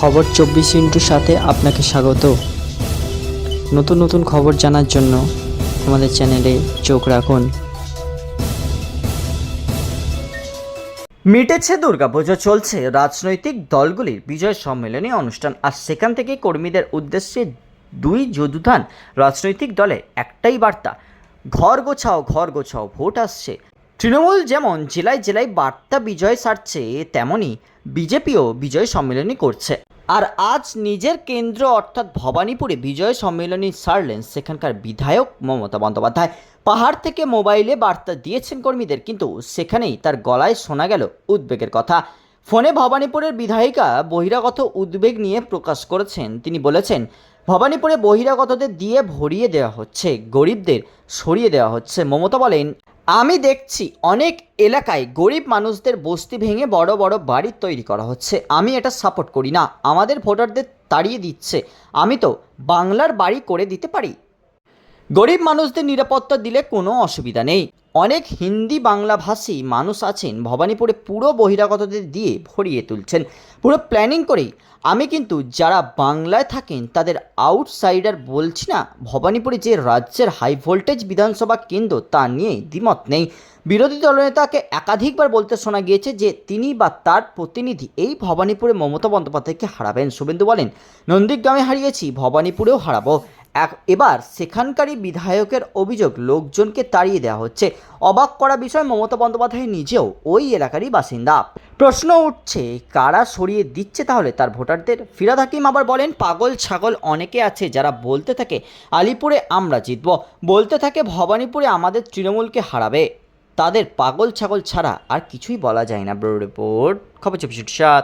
খবর চব্বিশ ইন্টুর সাথে আপনাকে স্বাগত। নতুন নতুন খবর জানার জন্য আমাদের চ্যানেলে চোখ রাখুন। মিটেছে দুর্গাপুজো চলছে। রাজনৈতিক দলগুলির বিজয় সম্মেলনী অনুষ্ঠান। আর সেখান থেকে কর্মীদের উদ্দেশ্যে দুই যদুধান রাজনৈতিক দলে একটাই বার্তা, ঘর গোছাও ঘর গোছাও, ভোট আসছে। তৃণমূল যেমন জেলায় জেলায় বার্তা বিজয় সারছে তেমনই বিজেপিও বিজয় সম্মেলনী করছে। আর আজ নিজের কেন্দ্র অর্থাৎ ভবানীপুরে বিজয় সম্মেলনী সারলেন সেখানকার বিধায়ক মমতা বন্দ্যোপাধ্যায়। পাহাড় থেকে মোবাইলে বার্তা দিয়েছেন কর্মীদের, কিন্তু সেখানেই তার গলায় শোনা গেল উদ্বেগের কথা। ফোনে ভবানীপুরের বিধায়িকা বহিরাগত উদ্বেগ নিয়ে প্রকাশ করেছেন। তিনি বলেছেন, ভবানীপুরে বহিরাগতদের দিয়ে ভরিয়ে দেওয়া হচ্ছে, গরিবদের সরিয়ে দেওয়া হচ্ছে। মমতা বলেন আমি দেখছি অনেক এলাকায় গরিব মানুষদের বস্তি ভেঙে বড় বড় বাড়ি তৈরি করা হচ্ছে। আমি এটা সাপোর্ট করি না। আমাদের ভোটারদের তাড়িয়ে দিচ্ছে। আমি তো বাংলার বাড়ি করে দিতে পারি। গরিব মানুষদের নিরাপত্তা দিলে কোনো অসুবিধা নেই। অনেক হিন্দি বাংলাভাষী মানুষ আছেন ভবানীপুরে পুরো বহিরাগতদের দিয়ে ভরিয়ে তুলছেন। পুরো প্ল্যানিং করেই আমি কিন্তু যারা বাংলায় থাকেন তাদের আউটসাইডার বলছি না, ভবানীপুরে যে রাজ্যের হাই ভোল্টেজ বিধানসভা কেন্দ্র তা নিয়ে দ্বিমত নেই। বিরোধী দলনেতাকে একাধিকবার বলতে শোনা গিয়েছে যে তিনি বা তার প্রতিনিধি এই ভবানীপুরে মমতা বন্দ্যোপাধ্যায়কে হারাবেন। শুভেন্দু বলেন, নন্দীগ্রামে হারিয়েছি, ভবানীপুরেও হারাবো। এক, এবার সেখানকারই বিধায়কের অভিযোগ লোকজনকে তাড়িয়ে দেওয়া হচ্ছে। অবাক করা বিষয়, মমতা বন্দ্যোপাধ্যায় নিজেও ওই এলাকারই বাসিন্দা। প্রশ্ন উঠছে, কারা সরিয়ে দিচ্ছে তাহলে তার ভোটারদের? ফিরাদ হাকিম আবার বলেন, পাগল ছাগল অনেকে আছে যারা বলতে থাকে, আলিপুরে আমরা জিতব। বলতে থাকে, ভবানীপুরে আমাদের তৃণমূলকে হারাবে। তাদের পাগল ছাগল ছাড়া আর কিছুই বলা যায় না। ব্রো রিপোর্ট, খবর চব্বিশ সাত।